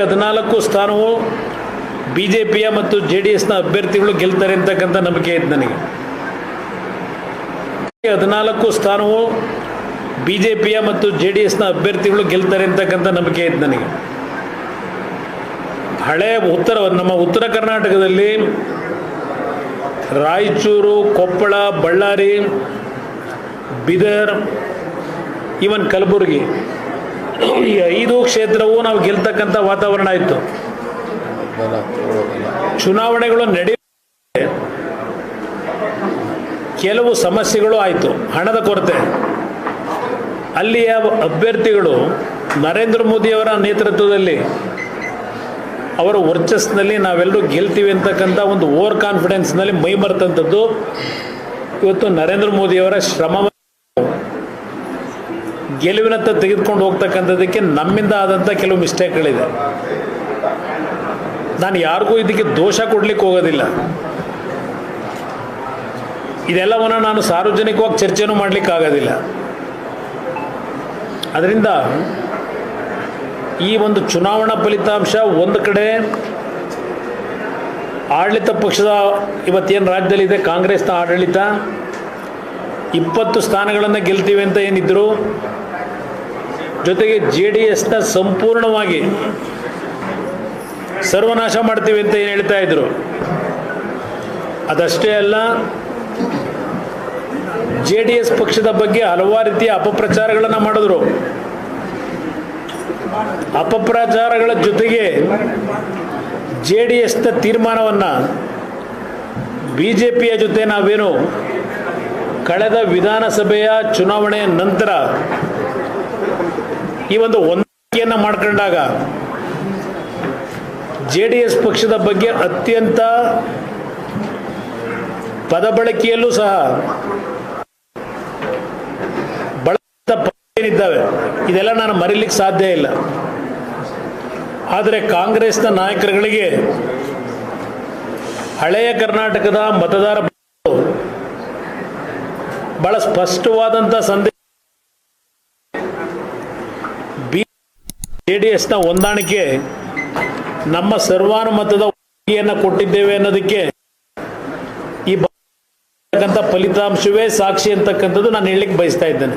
ಹದಿನಾಲ್ಕು ಸ್ಥಾನವು B J ಪಿಯ ಮತ್ತು ಜೆ ಡಿ ಎಸ್ನ ಅಭ್ಯರ್ಥಿಗಳು ಗೆಲ್ತಾರೆ ಅಂತಕ್ಕಂಥ ನಂಬಿಕೆ ಇದೆ ನನಗೆ. ಹದಿನಾಲ್ಕು ಸ್ಥಾನವು ಬಿ ಜೆ ಪಿಯ ಮತ್ತು ಜೆ ಡಿ ಎಸ್ನ ಅಭ್ಯರ್ಥಿಗಳು ಗೆಲ್ತಾರೆ ಅಂತಕ್ಕಂಥ ನಂಬಿಕೆ ಇದೆ ನನಗೆ. ಹಳೆ ಉತ್ತರ, ನಮ್ಮ ಉತ್ತರ ಕರ್ನಾಟಕದಲ್ಲಿ ರಾಯಚೂರು, ಕೊಪ್ಪಳ, ಬಳ್ಳಾರಿ, ಬೀದರ್, ಈವನ್ ಕಲಬುರಗಿ ಈ ಐದು ಕ್ಷೇತ್ರವು ನಾವು ಗೆಲ್ತಕ್ಕಂಥ ವಾತಾವರಣ ಇತ್ತು. ಚುನಾವಣೆಗಳು ನಡೆಯ ಕೆಲವು ಸಮಸ್ಯೆಗಳು ಆಯಿತು, ಹಣದ ಕೊರತೆ. ಅಲ್ಲಿಯ ಅಭ್ಯರ್ಥಿಗಳು ನರೇಂದ್ರ ಮೋದಿಯವರ ನೇತೃತ್ವದಲ್ಲಿ ಅವರ ವರ್ಚಸ್ನಲ್ಲಿ ನಾವೆಲ್ಲರೂ ಗೆಲ್ತೀವಿ ಅಂತಕ್ಕಂಥ ಒಂದು ಓವರ್ ಕಾನ್ಫಿಡೆನ್ಸ್ನಲ್ಲಿ ಮೈ ಮರೆತಂಥದ್ದು. ಇವತ್ತು ನರೇಂದ್ರ ಮೋದಿಯವರ ಶ್ರಮ ಗೆಲುವಿನತ್ತ ತೆಗೆದುಕೊಂಡು ಹೋಗ್ತಕ್ಕಂಥದ್ದಕ್ಕೆ ನಮ್ಮಿಂದ ಆದಂಥ ಕೆಲವು ಮಿಸ್ಟೇಕ್ಗಳಿದೆ. ನಾನು ಯಾರಿಗೂ ಇದಕ್ಕೆ ದೋಷ ಕೊಡ್ಲಿಕ್ಕೆ ಹೋಗೋದಿಲ್ಲ. ಇದೆಲ್ಲವನ್ನು ನಾನು ಸಾರ್ವಜನಿಕವಾಗಿ ಚರ್ಚೆನೂ ಮಾಡಲಿಕ್ಕೆ ಆಗೋದಿಲ್ಲ ಅದರಿಂದ ಈ ಒಂದು ಚುನಾವಣಾ ಫಲಿತಾಂಶ ಒಂದು ಕಡೆ ಆಡಳಿತ ಪಕ್ಷದ ಇವತ್ತೇನು ರಾಜ್ಯದಲ್ಲಿದೆ? ಕಾಂಗ್ರೆಸ್ನ ಆಡಳಿತ. ಇಪ್ಪತ್ತು ಸ್ಥಾನಗಳನ್ನು ಗೆಲ್ತೀವಿ ಅಂತ ಏನಿದ್ರು ಜೊತೆಗೆ ಜೆ ಡಿ ಎಸ್ನ ಸಂಪೂರ್ಣವಾಗಿ ಸರ್ವನಾಶ ಮಾಡ್ತೀವಿ ಅಂತ ಏನು ಹೇಳ್ತಾ ಇದ್ರು. ಅದಷ್ಟೇ ಅಲ್ಲ ಜೆ ಡಿ ಎಸ್ ಪಕ್ಷದ ಬಗ್ಗೆ ಹಲವಾರು ರೀತಿಯ ಅಪಪ್ರಚಾರಗಳನ್ನು ಮಾಡಿದ್ರು. ಅಪಪ್ರಚಾರಗಳ ಜೊತೆಗೆ ಜೆ ಡಿ ಎಸ್ನ ತೀರ್ಮಾನವನ್ನು ಬಿ ಜೆ ಪಿಯ ಜೊತೆ ನಾವೇನು ಕಳೆದ ವಿಧಾನಸಭೆಯ ಚುನಾವಣೆಯ ನಂತರ ಈ ಒಂದು ಹೊಂದಾಣಿಕೆಯನ್ನು ಮಾಡ್ಕೊಂಡಾಗ ಜೆ ಡಿ ಎಸ್ ಪಕ್ಷದ ಬಗ್ಗೆ ಅತ್ಯಂತ ಪದ ಬಳಕೆಯಲ್ಲೂ ಸಹ ಬಳಸಿದ ಏನಿದ್ದಾವೆ, ಇದೆಲ್ಲ ನಾನು ಮರೀಲಿಕ್ಕೆ ಸಾಧ್ಯ ಇಲ್ಲ. ಆದರೆ ಕಾಂಗ್ರೆಸ್ನ ನಾಯಕರುಗಳಿಗೆ ಹಳೆಯ ಕರ್ನಾಟಕದ ಮತದಾರ ಬಹಳ ಸ್ಪಷ್ಟವಾದಂಥ ಸಂದೇಶ ಜೆ ಡಿ ಎಸ್ನ ಹೊಂದಾಣಿಕೆ ನಮ್ಮ ಸರ್ವಾನುಮತದ ಒಪ್ಪಿಗೆಯನ್ನು ಕೊಟ್ಟಿದ್ದೇವೆ ಅನ್ನೋದಕ್ಕೆ ಈ ಫಲಿತಾಂಶವೇ ಸಾಕ್ಷಿ ಅಂತಕ್ಕಂಥದ್ದು ನಾನು ಹೇಳಲಿಕ್ಕೆ ಬಯಸ್ತಾ ಇದ್ದೇನೆ.